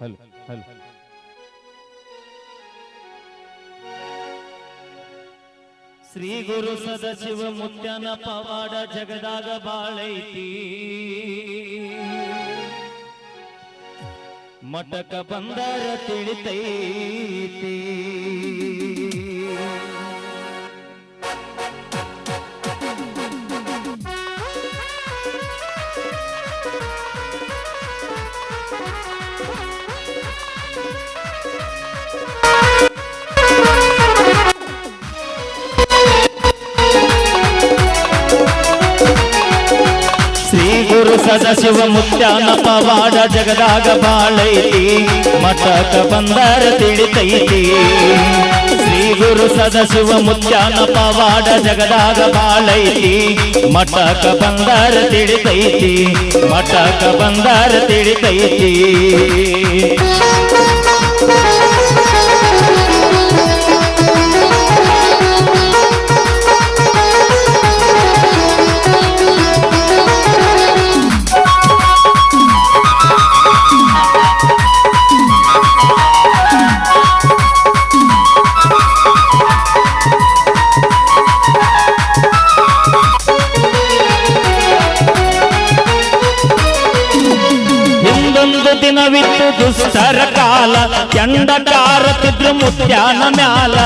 Hello hello. Shri Guru Sadashiva ಮುತ್ಯನ ಪವಾಡ ಜಗದಾಗ ಬಾಳೈತಿ. ಮಟಕ ಬಂದರ ತಿಳಿತೈತಿ. ಗುರು ಸದಾಶಿವ ಮುತ್ಯಾನ ಪವಾಡ ಜಗದಾಗ ಬಾಳೈತಿ. ಮಠಕ ಬಂದರ ತಿಳಿತೈತಿ. ಶ್ರೀ ಗುರು ಸದಾಶಿವ ಮುತ್ಯಾನ ಪವಾಡ ಜಗದಾಗ ಬಾಳೈತಿ. ಮಠಕ ಬಂದರ ತಿಳಿತೈತಿ. ಮಠಕ ಬಂದರ ತಿಳಿತೈತಿ.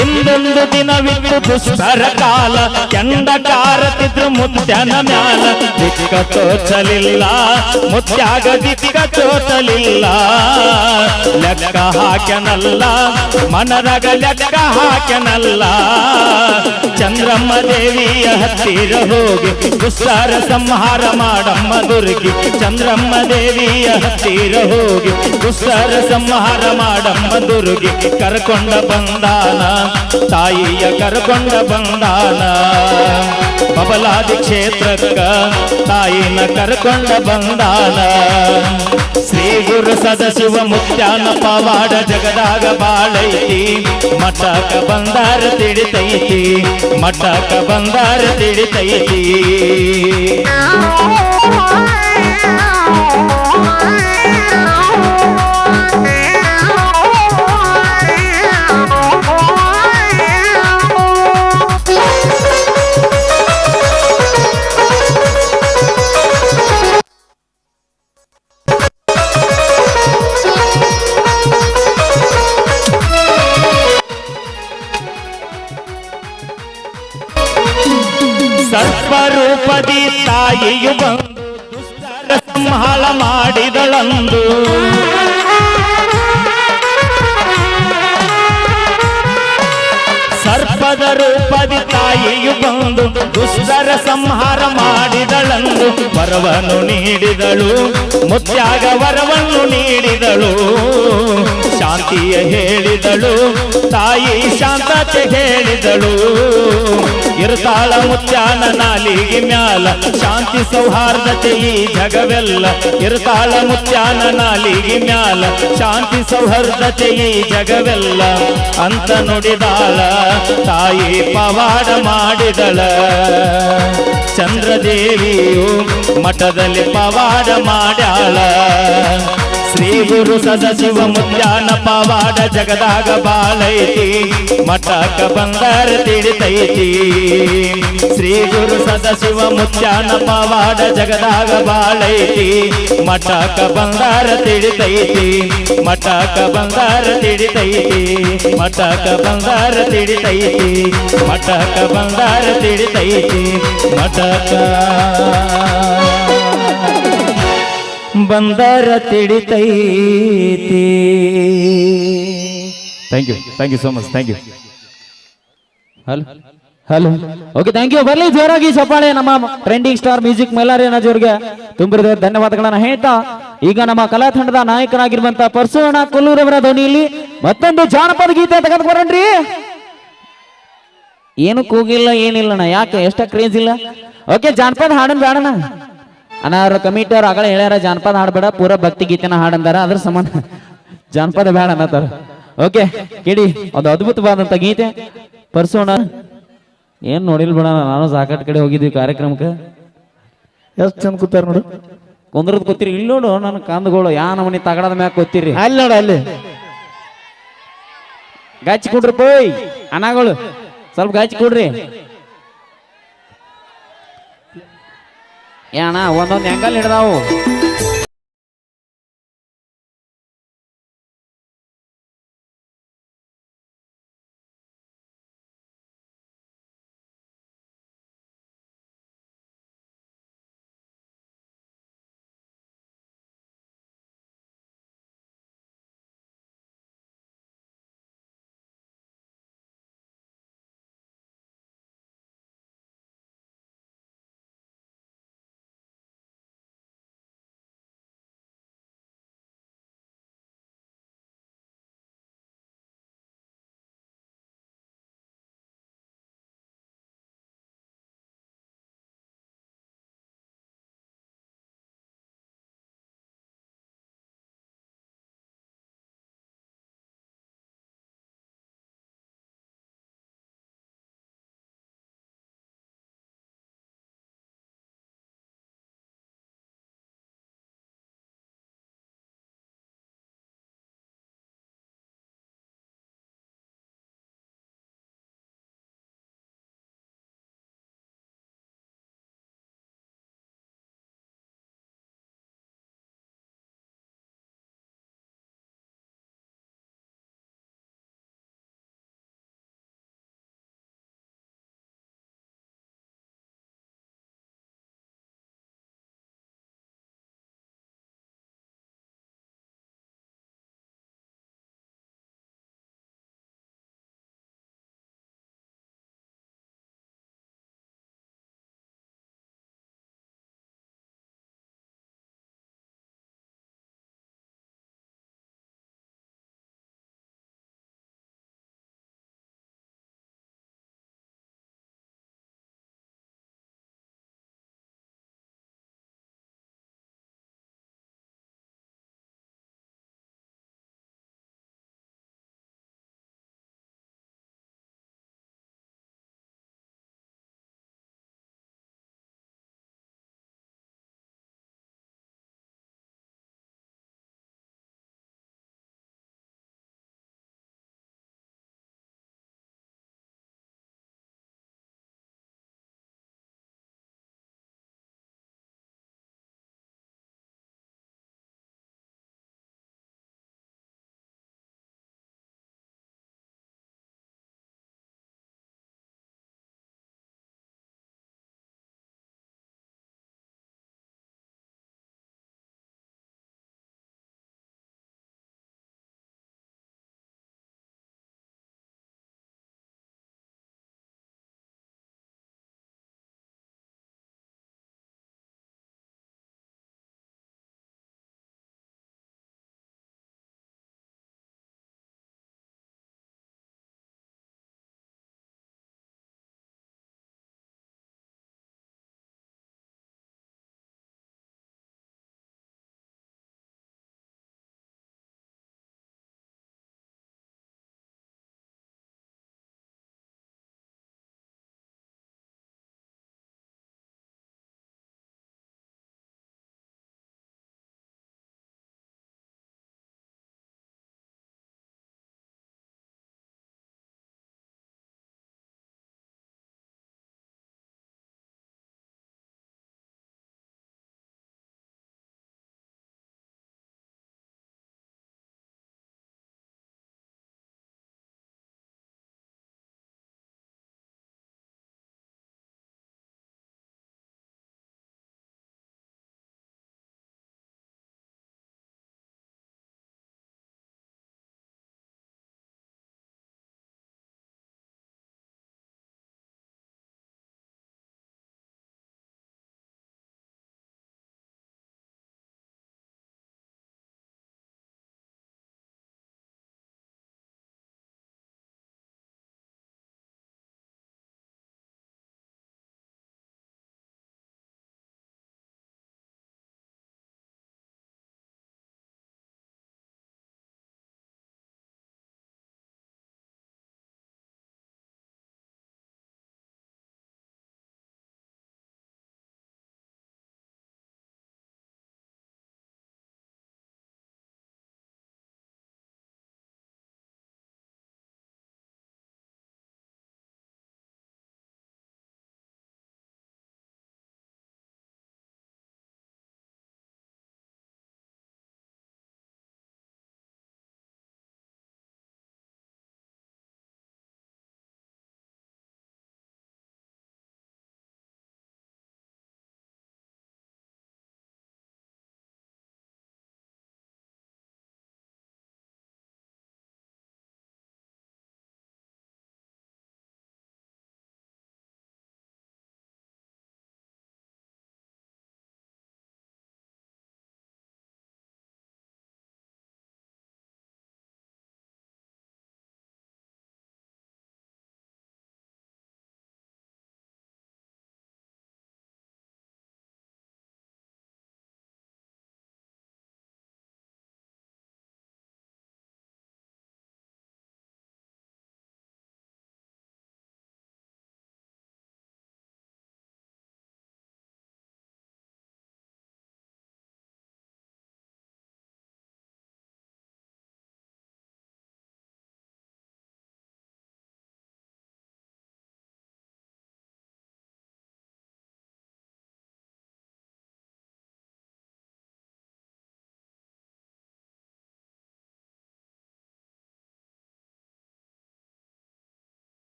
ಹಿಂದೊಂದು ದಿನವಿತ್ತು ದುಷ್ಟರ ಕಾಲ ಕೆಂಡ ಕಾರತಿದ್ರು ಮುತ್ಯನ ಮ್ಯಾಲ. ದಿಕ್ಕ ತೋಚಲಿಲ್ಲ ಮುತ್ಯಾಗ ದಿಕ್ಕ ತೋಚಲಿಲ್ಲ ಲೆಕ್ಕ ಹಾಕ್ಯನಲ್ಲ, ಮನರಗ ಲೆಕ್ಕ ಹಾಕ್ಯನಲ್ಲ. ಚಂದ್ರಮ್ಮ ದೇವಿಯ ಹತ್ತಿರ ಹೋಗಿ ದುಸ್ತರ ಸಂಹಾರ ಮಾಡಮ್ಮ ದುರ್ಗಿ. ಚಂದ್ರಮ್ಮ ದೇವಿಯ ಹತ್ತಿರ ಹೋಗಿ ದುಸ್ತರ ಸಂಹಾರ ಮಾಡಮ್ಮ ದುರ್ಗಿ. ಕರ್ಕೊಂಡ ಬಂದಾನ ತಾಯಿಯ ಕರ್ಕೊಂಡ ಬಂದಾನ ಬಬಲಾದಿ ಕ್ಷೇತ್ರಕ್ಕ ತಾಯಿನ ಕರ್ಕೊಂಡ ಬಂದಾನ ಶ್ರೀ ಗುರು ಸದಶಿವ ಮುತ್ಯಾನ ಪವಾಡ ಜಗದಾಗ ಬಾಳೈತಿ. ಮಠಕ ಬಂದಾರ ತಿಳಿತೈತಿ ಮಠಕ ಬಂದಾರ ತಿಳಿತೈತಿ. ಮಾಡಿದಳಂದು ಸರ್ಪದರು ರೂಪದಿ ತಾಯಿಯು ಬಂದು ದುಷ್ಟರ ಸಂಹಾರ ಮಾಡಿದಳಂದು ವರವನ್ನು ನೀಡಿದಳು. ಮುತ್ಯಾಗ ವರವನ್ನು ನೀಡಿದಳು. ಶಾಂತಿಯ ಹೇಳಿದಳು. ತಾಯಿ ಶಾಂತತೆ ಹೇಳಿದಳು. ಇರ್ತಾಳ ಮುತ್ಯಾನ ನಾಲಿಗೆ ಮ್ಯಾಲ ಶಾಂತಿ ಸೌಹಾರ್ದತೆ ಈ ಜಗವೆಲ್ಲ. ಇರ್ತಾಳ ಮುತ್ಯಾನ ನಾಲಿಗೆ ಮ್ಯಾಲ ಶಾಂತಿ ಸೌಹಾರ್ದತೆ ಈ ಜಗವೆಲ್ಲ. ಅಂತ ನುಡಿದಾಳ ತಾಯಿ ಪವಾಡ ಮಾಡಿದಳ. ಚಂದ್ರದೇವಿಯು ಮಠದಲ್ಲಿ ಪವಾಡ ಮಾಡ್ಯಾಳ. ಶ್ರೀ ಗುರು ಸದಾಶಿವ ಮುತ್ಯಾನ ಪವಾಡ ಜಗದಾಗ ಬಾಳೈತಿ ಮಠಕ ಬಂದರ ತಿಳಿತೈತಿ. ಶ್ರೀ ಗುರು ಸದಾಶಿವ ಮುತ್ಯಾನ ಪವಾಡ ಜಗದಾಗ ಬಾಳೈತಿ ಮಠಕ ಬಂದರ ತಿಳಿತೈತಿ. ಮಠಕ ಬಂದರ ತಿಳಿತೈತಿ. ಮಠಕ ಬಂದರ ತಿಳಿತೈತಿ. ಮಠಕ ಬಂದರ ತಿಳಿತೈತಿ. ಮಠಕ ಬಂದರ ತಿಳಿತೈತಿ thank you thank you so much thank you hello hello okay thank you ಬರ್ಲಿ ಜೋರಾಗಿ ಚಪ್ಪಾಳೆ ನಮ್ಮ ಟ್ರೆಂಡಿಂಗ್ ಸ್ಟಾರ್ ಮ್ಯೂಸಿಕ್ ಮೈಲಾರಿ ಅಣ್ಣಜೋರ್ಗೆ ತುಂಬಿದ ಧನ್ಯವಾದಗಳನ್ನ ಹೇಳ್ತಾ ಈಗ ನಮ್ಮ ಕಲಾ ತಂಡದ ನಾಯಕರಾಗಿರುವಂತ ಪರಶುರಣ ಕೊಲ್ಲೂರವರ ಧ್ವನಿಯಲ್ಲಿ ಮತ್ತೊಂದು ಜಾನಪದ ಗೀತೆ ತೆಗೆದುಕೊಡ್ರಿ ಏನು ಕೂಗಿಲ್ಲ ಏನಿಲ್ಲಣ್ಣ ಯಾಕೆ ಎಷ್ಟ ಕ್ರೇಜ್ ಇಲ್ಲ. ಓಕೆ ಜಾನಪದ ಹಾಡನ್ ಬೇಡಣ್ಣ ಅಣ್ಣ ಅವ್ರ ಕಮಿಟಿಯವ್ರು ಆಗಲೇ ಹೇಳ್ಯಾರ ಜಾನಪದ ಹಾಡ್ಬೇಡ ಪೂರ ಭಕ್ತಿ ಗೀತೆನ ಹಾಡಂದಾರ ಅದ್ರ ಸಂಬಂಧ ಜಾನಪದ ಬೇಡ ಅನ್ನತ್ತಾರ ಓಕೆ ಕೇಳಿ ಅದು ಅದ್ಭುತವಾದಂತ ಗೀತೆ. ಪರ್ಸೋಣ ಏನ್ ನೋಡಿಲ್ ಬಿಡ ನಾನು ಸಾಕಟ್ ಕಡೆ ಹೋಗಿದ್ವಿ ಕಾರ್ಯಕ್ರಮಕ್ಕೆ. ಎಷ್ಟು ಚಂದ ಕೂತಾರ ನೋಡು. ಕುಂದ್ರದ್ ಕೂತಿರಿ ಇಲ್ಲಿ ನೋಡು ನನ್ನ ಕಂದಗಳು ಯಾ ನಮನಿ ತಗಡದ ಮ್ಯಾಗ ಕೂತಿರಿ. ಅಲ್ಲಿ ನೋಡು ಅಲ್ಲಿ. ಗಾಚಿ ಕೊಡ್ರಿ ಪೋಯ್ ಅಣ್ಣಗಳು ಸ್ವಲ್ಪ ಗಾಚಿ ಕೊಡ್ರಿ. ಏ ಒಂದೊಂದು ಹೆಂಗಲ್ ಹಿಡ್ದಾವು.